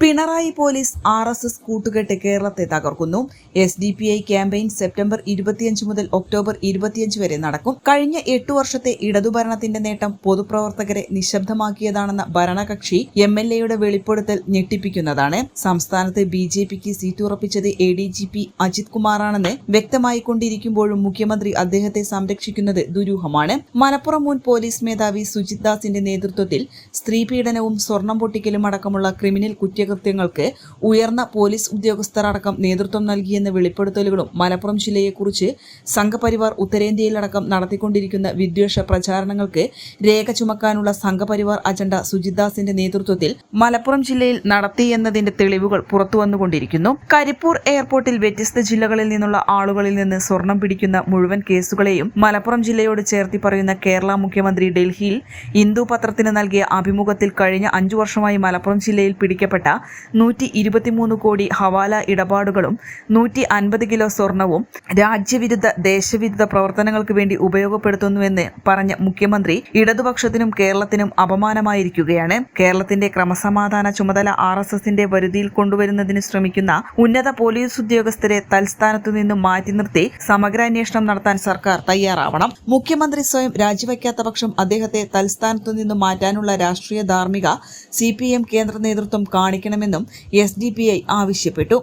Pinarayi police R S S കൂട്ടുകെട്ട് കേരളത്തെ തകർക്കുന്നു. S D P I campaign September ഇരുപത്തിയഞ്ച് മുതൽ ഒക്ടോബർ ഇരുപത്തിയഞ്ച് വരെ നടക്കും. കഴിഞ്ഞ എട്ടു വർഷത്തെ ഇടതുഭരണത്തിന്റെ നേട്ടം പൊതുപ്രവർത്തകരെ നിശബ്ദമാക്കിയതാണെന്ന ഭരണകക്ഷി എം എൽ എയുടെ വെളിപ്പെടുത്തൽ ഞെട്ടിപ്പിക്കുന്നതാണ്. സംസ്ഥാനത്ത് ബി ജെ പിക്ക് സീറ്റ് ഉറപ്പിച്ചത് A D G P Ajith കുമാറാണെന്ന് വ്യക്തമായിക്കൊണ്ടിരിക്കുമ്പോഴും മുഖ്യമന്ത്രി അദ്ദേഹത്തെ സംരക്ഷിക്കുന്നത് ദുരൂഹമാണ്. മലപ്പുറം മുൻ പോലീസ് മേധാവി സുജിത് ദാസിന്റെ നേതൃത്വത്തിൽ സ്ത്രീ പീഡനവും സ്വർണം പൊട്ടിക്കലും അടക്കമുള്ള ക്രിമിനൽ കുറ്റകൃത്യങ്ങൾക്ക് ഉയർന്ന പോലീസ് ഉദ്യോഗസ്ഥർ അടക്കം നേതൃത്വം നൽകിയെന്ന വെളിപ്പെടുത്തലുകളും മലപ്പുറം ജില്ലയെക്കുറിച്ച് സംഘപരിവാർ ഉത്തരേന്ത്യയിലടക്കം നടത്തിക്കൊണ്ടിരിക്കുന്ന വിദ്വേഷ പ്രചാരണങ്ങൾക്ക് രേഖ ചുമക്കാനുള്ള സംഘപരിവാർ അജണ്ട സുജിത്ദാസിന്റെ നേതൃത്വത്തിൽ മലപ്പുറം ജില്ലയിൽ നടത്തിയെന്നതിന്റെ തെളിവുകൾ പുറത്തുവന്നുകൊണ്ടിരിക്കുന്നു. കരിപ്പൂർ എയർപോർട്ടിൽ വ്യത്യസ്ത ജില്ലകളിൽ നിന്നുള്ള ആളുകളിൽ നിന്ന് സ്വർണം പിടിക്കുന്ന മുഴുവൻ കേസുകളെയും മലപ്പുറം ജില്ലയോട് ചേർത്തി പറയുന്ന കേരള മുഖ്യമന്ത്രി ഡൽഹിയിൽ ഹിന്ദു പത്രത്തിന് നൽകിയ അഭിമുഖത്തിൽ കഴിഞ്ഞ അഞ്ചു വർഷമായി മലപ്പുറം ജില്ലയിൽ പിടിക്കപ്പെട്ട നൂറ്റി ഇരുപത്തിമൂന്ന് കോടി ഹവാല ഇടപാടുകളും നൂറ്റി അൻപത് കിലോ സ്വർണവും രാജ്യവിരുദ്ധ ദേശവിരുദ്ധ പ്രവർത്തനങ്ങൾക്ക് വേണ്ടി ഉപയോഗപ്പെടുത്തുന്നുവെന്ന് പറഞ്ഞ മുഖ്യമന്ത്രി ഇടതുപക്ഷത്തിനും കേരളത്തിനും അപമാനമായിരിക്കുകയാണ്. കേരളത്തിന്റെ ക്രമസമാധാന ചുമതല ആർ എസ് എസിന്റെ വരുതിയിൽ കൊണ്ടുവരുന്നതിന് ശ്രമിക്കുന്ന ഉന്നത പോലീസ് ഉദ്യോഗസ്ഥരെ തൽസ്ഥാനത്തു നിന്നും മാറ്റി നിർത്തി സമഗ്രാന്വേഷണം നടത്താൻ സർക്കാർ തയ്യാറാവണം. മുഖ്യമന്ത്രി സ്വയം രാജിവെക്കാത്ത പക്ഷം അദ്ദേഹത്തെ തൽസ്ഥാനത്തു നിന്നും മാറ്റാനുള്ള രാഷ്ട്രീയ ധാർമ്മിക സി കേന്ദ്ര നേതൃത്വം കാണിക്കണമെന്നും എസ് ഡി പി ഐ ആവശ്യപ്പെട്ടു.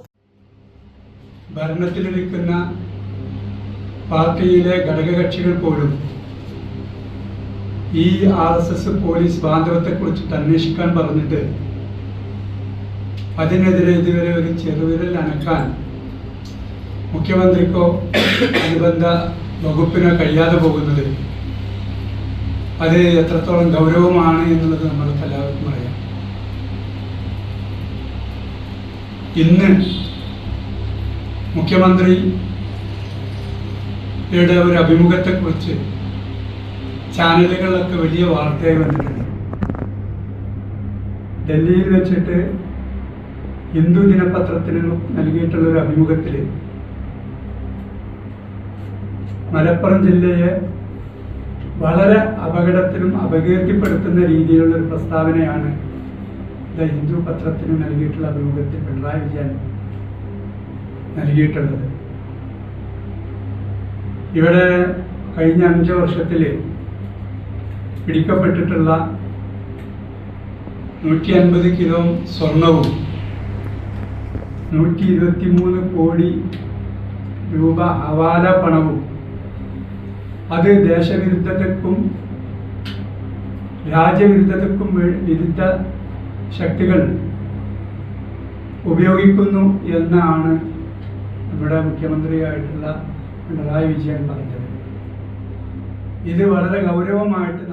ഭരണത്തിലിരിക്കുന്ന പാർട്ടിയിലെ ഘടകകക്ഷികൾ പോലും ഈ ആർ എസ് എസ് പോലീസ് ബാന്ധവത്തെക്കുറിച്ചിട്ട് അന്വേഷിക്കാൻ പറഞ്ഞിട്ട് അതിനെതിരെ ഇതുവരെ ഒരു ചെറുവിരൽ അനക്കാൻ മുഖ്യമന്ത്രിക്കോ അനുബന്ധ വകുപ്പിനോ കഴിയാതെ പോകുന്നത് അത് എത്രത്തോളം ഗൗരവമാണ് എന്നുള്ളത് നമ്മൾക്ക് എല്ലാവർക്കും അറിയാം. ഇന്ന് മുഖ്യമന്ത്രിയുടെ ഒരു അഭിമുഖത്തെക്കുറിച്ച് ചാനലുകളിലൊക്കെ വലിയ വാർത്തയായി വന്നിട്ടുണ്ട്. ഡൽഹിയിൽ വെച്ചിട്ട് ഹിന്ദു ദിനപത്രത്തിന് നൽകിയിട്ടുള്ള ഒരു അഭിമുഖത്തിൽ മലപ്പുറം ജില്ലയെ വളരെ അപകടത്തിലും അപകീർത്തിപ്പെടുത്തുന്ന രീതിയിലുള്ള ഒരു പ്രസ്താവനയാണ് ദ ഹിന്ദു പത്രത്തിന് നൽകിയിട്ടുള്ള അഭിമുഖത്തിൽ പിണറായി വിജയൻ നൽകിയിട്ടുള്ളത്. ഇവിടെ കഴിഞ്ഞ അഞ്ച് വർഷത്തിൽ പിടിക്കപ്പെട്ടിട്ടുള്ള നൂറ്റി അൻപത് കിലോ സ്വർണവും നൂറ്റി ഇരുപത്തി മൂന്ന് കോടി രൂപ ഹവാല പണവും അത് ദേശവിരുദ്ധതക്കും രാജ്യവിരുദ്ധതക്കും വിരുദ്ധ ശക്തികൾ ഉപയോഗിക്കുന്നു എന്നാണ് നമ്മുടെ മുഖ്യമന്ത്രിയായിട്ടുള്ള പിണറായി വിജയൻ പറഞ്ഞത്. ഇത് വളരെ ഗൗരവമായിട്ട്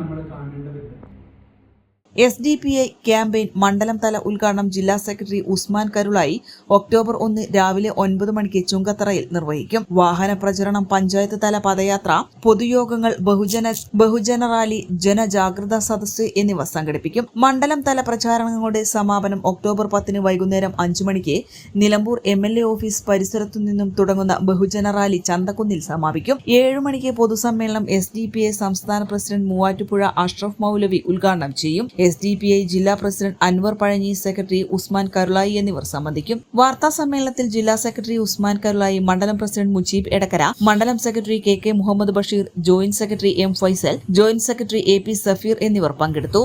S D P I campaign മണ്ഡലം തല ഉദ്ഘാടനം ജില്ലാ സെക്രട്ടറി ഉസ്മാൻ കരുളായി ഒക്ടോബർ ഒന്ന് രാവിലെ ഒൻപത് മണിക്ക് ചുങ്കത്തറയിൽ നിർവഹിക്കും. വാഹന പ്രചരണം പഞ്ചായത്ത് തല പദയാത്ര പൊതുയോഗങ്ങൾ ബഹുജന ബഹുജന റാലി ജനജാഗ്രതാ സദസ്സ് എന്നിവ സംഘടിപ്പിക്കും. മണ്ഡലം തല പ്രചാരണങ്ങളുടെ സമാപനം ഒക്ടോബർ പത്തിന് വൈകുന്നേരം അഞ്ചു മണിക്ക് Nilambur M L A office പരിസരത്തു നിന്നും തുടങ്ങുന്ന ബഹുജന റാലി ചന്തക്കുന്നിൽ സമാപിക്കും. ഏഴു മണിക്ക് പൊതുസമ്മേളനം എസ് ഡി പി ഐ സംസ്ഥാന പ്രസിഡന്റ് മൂവാറ്റുപുഴ അഷ്റഫ് മൗലവി ഉദ്ഘാടനം ചെയ്യും. എസ് ഡി പി ഐ ജില്ലാ പ്രസിഡന്റ് അൻവർ പഴഞ്ഞി സെക്രട്ടറി ഉസ്മാൻ കരുളായി എന്നിവർ സംബന്ധിക്കും. വാർത്താ സമ്മേളനത്തിൽ ജില്ലാ സെക്രട്ടറി ഉസ്മാൻ കരുളായി മണ്ഡലം പ്രസിഡന്റ് മുജീബ് എടക്കര മണ്ഡലം secretary K K Muhammad Basheer joint secretary M Faisal joint secretary A P Safeer എന്നിവർ പങ്കെടുത്തു.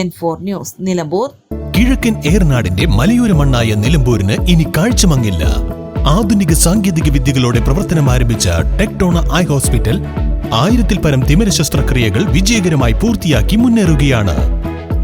N four news Nilambur. കിഴക്കൻ ഏർനാടിന്റെ മലയോര മണ്ണായ നിലമ്പൂരിന് ഇനി കാഴ്ചമങ്ങില്ല. ആധുനിക സാങ്കേതിക വിദ്യകളോടെ പ്രവർത്തനം ആരംഭിച്ച ടെക്ടോണ ഐ ഹോസ്പിറ്റൽ ആയിരത്തിൽ പരം തിമിര ശസ്ത്രക്രിയകൾ വിജയകരമായി പൂർത്തിയാക്കി മുന്നേറുകയാണ്.